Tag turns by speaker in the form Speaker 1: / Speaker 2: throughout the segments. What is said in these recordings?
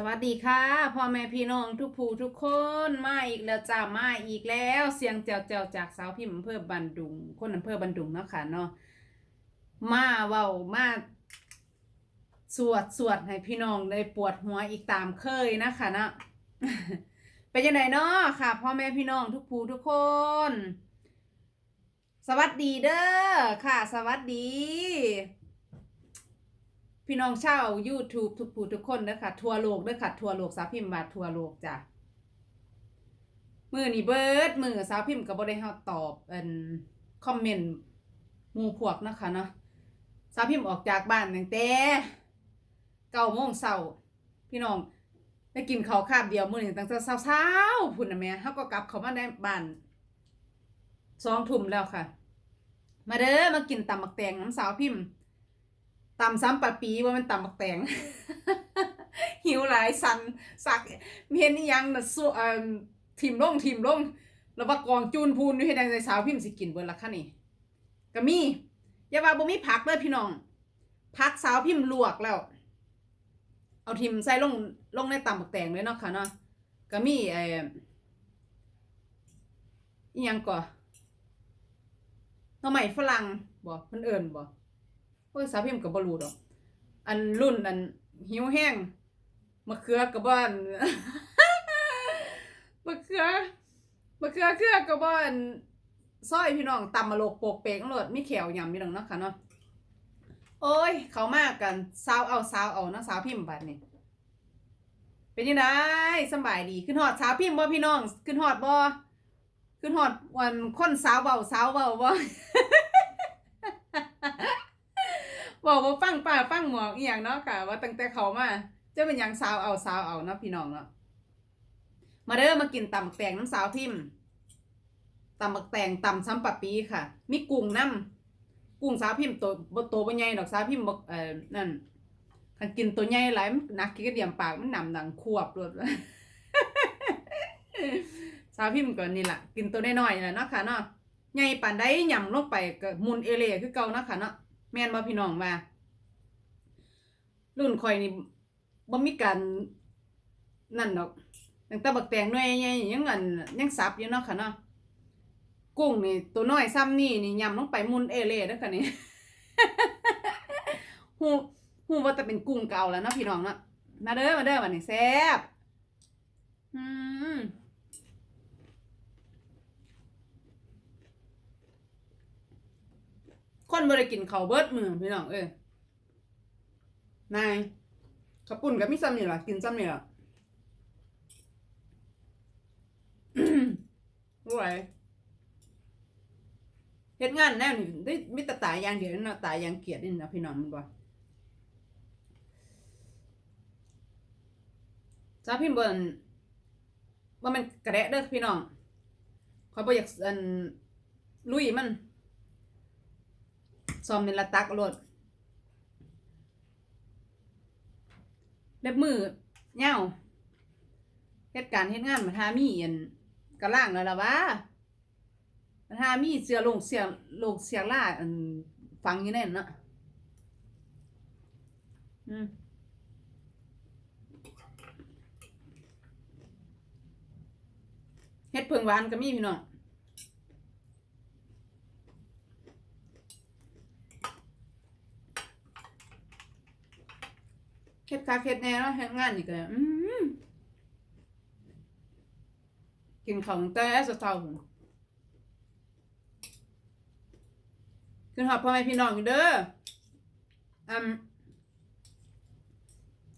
Speaker 1: สวัสดีค่ะพ่อแม่พี่น้องทุกผู้ทุกคนมาอีกแล้วจ้ามาอีกแล้ว เสียงแจวแจวจากสาวพิมพ์อำเภอบันดุง คนอำเภอบันดุงเนาะค่ะเนาะมาเว้ามาสวดสวดให้พี่น้องได้ปวดหัวอีกตามเคยนะคะเนาะเป็นยังไงเนาะค่ะพ่อแม่พี่น้องทุกผู้ทุกคน สวัสดีเด้อค่ะ สวัสดี พี่น้องชาว YouTube ทุกผู้ทุกคนเด้อค่ะทั่วโลกเด้อค่ะทั่วโลกสาวพิมพ์บาทั่วโลกจ้ะมือนี่เบิร์ดมือสาวพิมพ์ก็บ่ได้เฮาตอบเอันคอมเมนต์มูพวกนะคะเนาะสาวพิมพ์ออกจากบ้านตั้งแต่เก้าโมงเช้าพี่น้องได้กินข้าวคาบเดียวมื้อนี้ตั้งแต่เช้าๆพุ่นนะแม่เฮาก็กลับเข้ามาในบ้านสองทุ่มแล้วค่ะ มาเด้อมากินตำบักแตงน้ำสาวพิมพ์ ตำซ้ำปะปีว่ามันตำบักแตง หิวหลายสันสักเมียนอีหยังน่ะสู้เอ่อทิมลงทิมลงแล้วว่ากองจูนพูนอยู่เฮ็ดจังไดสาวพิมพ์สิกินเบิดละคะนี่ก็มีอย่าว่าบ่มีผักเด้อพี่น้องผักสาวพิมพ์ลวกแล้ว เอาทิมใส่ลงลงในตำบักแตงเลยเนาะค่ะเนาะก็มีเอ่ออีหยังก่อหน่อไม้ฝรั่งบ่เพิ่นเอิ้นบ่ โอ้ยสาวพิมพ์กับบรูดอก อันรุ่นอันหิวแห้งมะเขือกับบ้านมะเขือมะเขือเครือกับบ้านซอยพี่น้องตำมาโลกโปกเปกโลดมีแขวยำมีดังเนาะค่ะเนาะโอ้ย เขามากกันสาวเอาสาวเอานะสาวพิมพ์บัดนี่เป็นยังไงสบายดีขึ้นหอดสาวพิมพ์บ่พี่น้อง ขึ้นหอดบ่ขึ้นหอดวันคนสาวเบาสาวเบาบ่ บอกว่าฟังป้าฟังหมอกอีหยังเนาะค่ะ ว่าตั้งแต่เขามาจะเป็นหยังสาวเอาสาวเอาเนาะพี่น้องเนาะมาเด้อมากินตำบักแตงน้ำสาวพิมพ์ตำบักแตงตำซ้ำปะปีค่ะ มีกุ้งน้ำกุ้งสาวพิมพ์ตัวบ่โตบ่ใหญ่ดอกสาวพิมพ์บ่เอ่อนั่นคันกินตัวใหญ่หลายมันนักกินกระเดียมปากมันหนำดังควบรวดสาวพิมพ์ก็นี่ละกินตัวน้อยๆน่ะเนาะค่ะเนาะใหญ่ปานใดหย่ำลงไปก็มุนเอเล่คือเก่าเนาะค่ะเนาะ แม่นบ่พี่น้องว่า รุ่นข่อยนี่บ่มีการนั่นดอกตั้งแต่บักแตงหน่วยใหญ่ๆยังอันยังสับอยู่เนาะค่ะเนาะกุ้งนี่ตัวน้อยซ้ำนี่นี่ยำลงไปมุนเอเล่เด้อค่ะนี่ฮู้ฮู้ว่าแต่เป็นกุ้งเก่าแล้วเนาะพี่น้องเนาะมาเด้อมาเด้อวันนี้แซ่บอืม คนบ่ได้กินเขาเบิดมือพี่น้องเอ้ยนายข้าวปุ้นก็มีซ้ำนี่ล่ะกินซ้ำนี่ล่ะรวยเฮ็ดงานแนวนี่ได้มีแต่ตายอย่างเดียวนะตายอย่างเกียดนี่นะพี่น้องมันบ่จ้าพิมเบิ่นว่ามันกระแดะเด้อพี่น้องขอยบ่อยากอันลุยมัน ซอมในละตักโลดเล็บมือเหย้าเฮ็ดการเฮ็ดงานมาทามีอันกระล่างแล้วล่ะวะมาทามีเสือลงเสียลงเสียล่าอันฟังอยู่แน่นเนาะอืมเฮ็ดเพิ่งหวานก็มีพี่น้อง เฮ็ดคาเฮ็ดแน่เนาะเฮ็ดงานนี่ก็อืมกินข้าวตั้งแต่เช้าๆพุ่นขึ้นหอดพ่อแม่พี่น้องอยู่เด้ออืม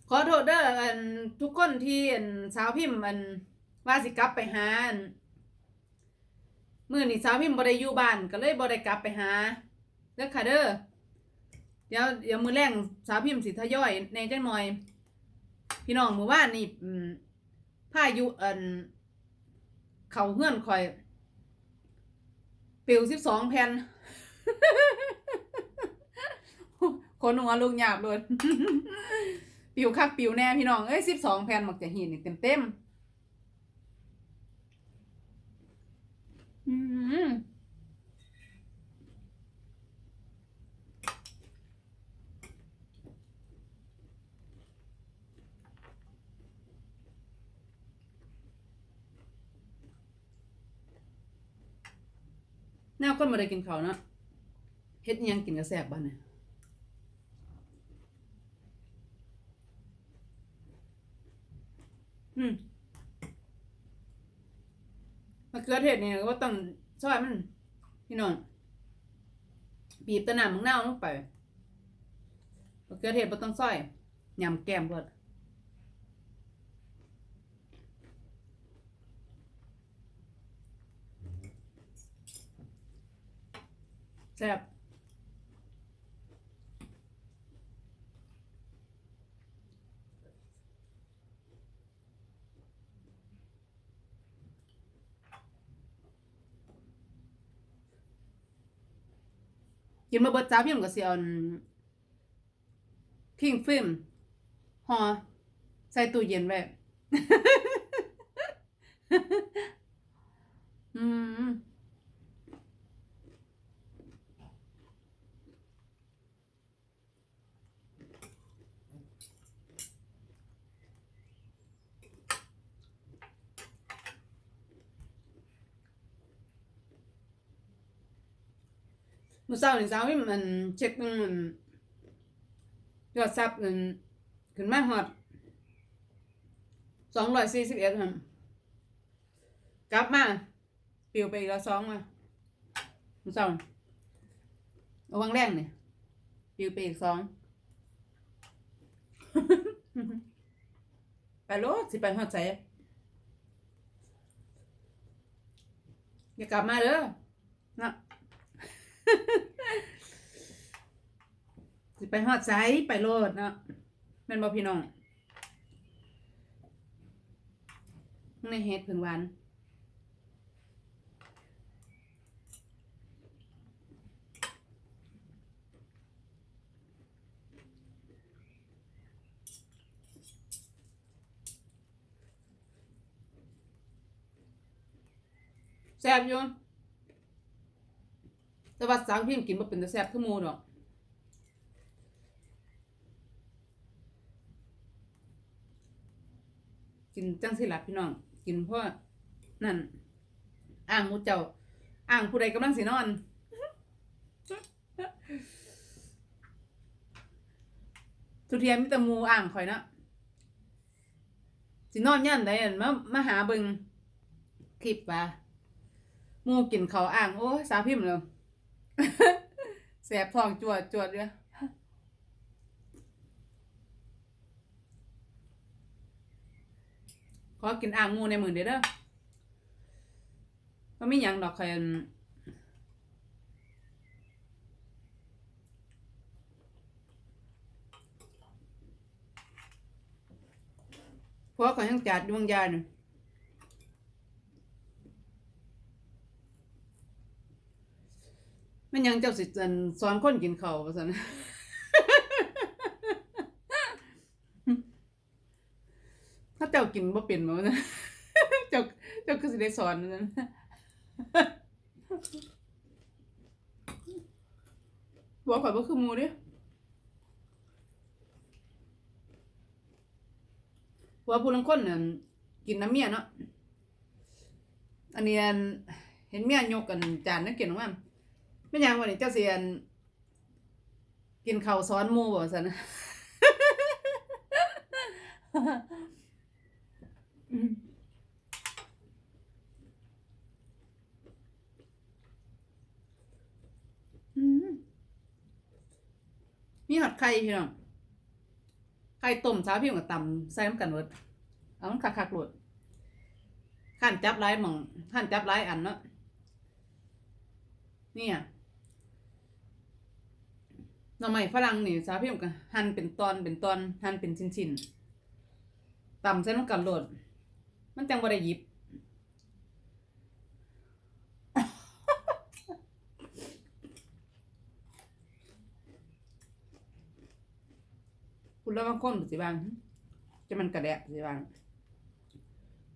Speaker 1: ขอโทษเด้ออันทุกคนที่อันสาวพิมพ์อันว่าสิกลับไปหาอันมื้อนี้สาวพิมพ์บ่ได้อยู่บ้านก็เลยบ่ได้กลับไปหาเด้อค่ะเด้อ เดี๋ยวเดี๋ยวมือแรงสาวพิมพ์สิทยอยในจังหน่อย พี่น้องมือว่านนี่อืมพายุอันเขาเฮื่อนคอยปิวสิบสองแผ่นคนหัวลูกหยาบเลยปิวคักปิวแน่พี่น้อง เอ้ยสิบสองแผ่นหมักจะหินเต็มเต็มอืม แนวคนมาได้กินเขาเนาะเฮ็ดยังกินก็แซบบ้านเนี่ยอืมมะเขือเทศเนี่ยก็ต้องซอยมันพี่น้องบีบตะหน้ำมังเน่าลงไปมะเขือเทศบ่ต้องซอยยำแก้มเพิ่น แซ่บกินมาเบิดจ้าพี่มันก็เอาอันทิ้งฟิล์มห่อใส่ตู้เย็นไว้อืม มื่อเช้านี่สาวนี่มันเช็คมันยอดซับมันขึ้นมาฮอดสองร้อยสี่สิบเอ็ดครับกลับมาปิวไปอีกแล้วสองมามื่อเช้านี่เอาวังแรงนี่ปิวไปอีกสองไปโลดสิไปฮอดใส่อย่ากลับมาเด้อนะ สิไปฮอดไซไปโลดเนาะแม่นบ่พี่น้องในเฮ็ดเพิ่งวานแซ่บอยู่ แต่ว่าสาวพิมพ์กินบ่เป็นตาแซ่บคือหมู่ดอกกินจังสิล่ะพี่น้อง กินเพราะนั่นอ่างมูเจ้าอ่างผู้ใดกำลังสินอนทุเทียนมีแต่มูอ่างข่อยเนาะสินอนย่านใดอั่นมามาหาเบิงคลิปว่ามูกินเขาอ่างโอ้ยสาพิมพ์เลย แสบท้องจวดจวดเด้อขอกินอ่างงูในมือเด้อเด้อมันไม่ยังดอกใครอันเพราะเขายังจัดดวงยาเนี่ย มันยังเจ้าสิจันสอนคนกินเขาวว่าซั่นถ้าเจ้ากินบ่เป็นบ่นะเจ้าเจ้าก็สิได้สอนนั่นบอกข่อยบ่คือหมูเด้ว่าผู้ลางคนน่ะกินน้ำเมียเนาะ อันนี้อันเห็นเมียยกกันจานนักกินออกม แม่ยังวันนี้เจ้าสิอันกินข้าวซ้อนหมู่บ่ซั่นอืมอืมมีหอดไข่พี่น้องไข่ต้มสาวพี่กับตำใส่น้ำกันเวิดเอามันคักๆโหลดขั้นจับหลายหม่องขั้นจับหลายอันเนาะเนี่ย หน่อไม้ฝรั่งนี่สาวพี่กับหั่นเป็นตอนเป็นตอนหั่นเป็นชิ้นๆตำใส่น้ำกันโหลด มันจังบ่ได้หยิบคุณแล้วบางคนสิบาง จะมันกระแดะสิบาง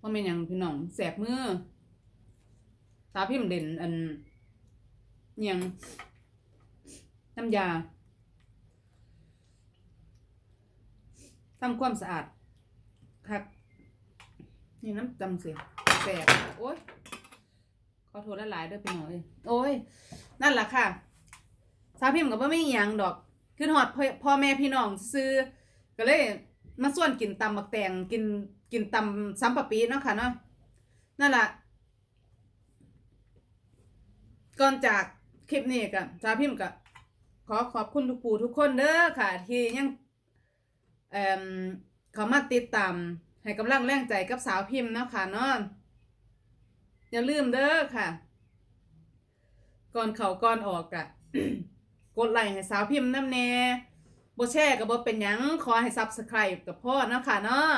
Speaker 1: ว่าเป็นหยังพี่น้องแสบมือตาพิมพ์เด่นอันยังน้ำยา ทำความสะอาดครับนี่น้ำจำเสียแสบโอ๊ยขอโทษหลายๆด้อพี่น้องเอ้ยโอ้ยนั่นแหละค่ะ สาวพิมพ์ก็บ่มียังดอกคือฮอดพ่อพ่อแม่พี่น้องซื้อก็เลยมาส่วนกินตำบักแตงกินกินตำซ้ำปะปีเนาะค่ะเนาะนั่นแหละก่อนจากคลิปนี้ก็สาวพิมพ์ก็ขอขอบคุณทุกผู้ทุกคนเด้อค่ะ ที่ยัง เอ่อเขามาติดตามให้กำลังแรงใจกับสาวพิมพ์เนาะค่ะเนาะอย่าลืมเด้อค่ะ ก่อนเขาก่อนออกอะกดไลค์ให้สาวพิมพ์น้ำแน่บแชร์ก็บ่เป็นหยังขอให้ Subscribe กับพ่อเนาะค่ะเนาะ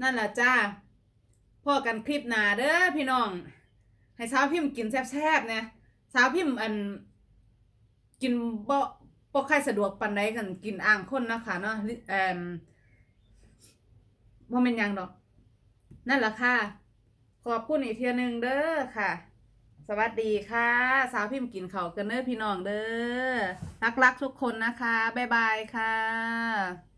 Speaker 1: นั่นแหละจ้าพ่อกันคลิปหนาเด้อพี่น้อง ให้สาวพิมพ์กินแซ่บๆเนี่ยสาวพิมพ์อันกินบ่ บ่ค่อยสะดวกปานใดกันกินอ่างคนนะคะเนาะเอ่มบ่แม่นหยังดอก นั่นล่ะค่ะ ขอบคุณอีกเทียหนึงเด้อค่ะ สวัสดีค่ะ สาวพิมพ์กินเขากันเด้อพี่น้องเด้อรักๆทุกคนนะคะ บ๊ายบายค่ะ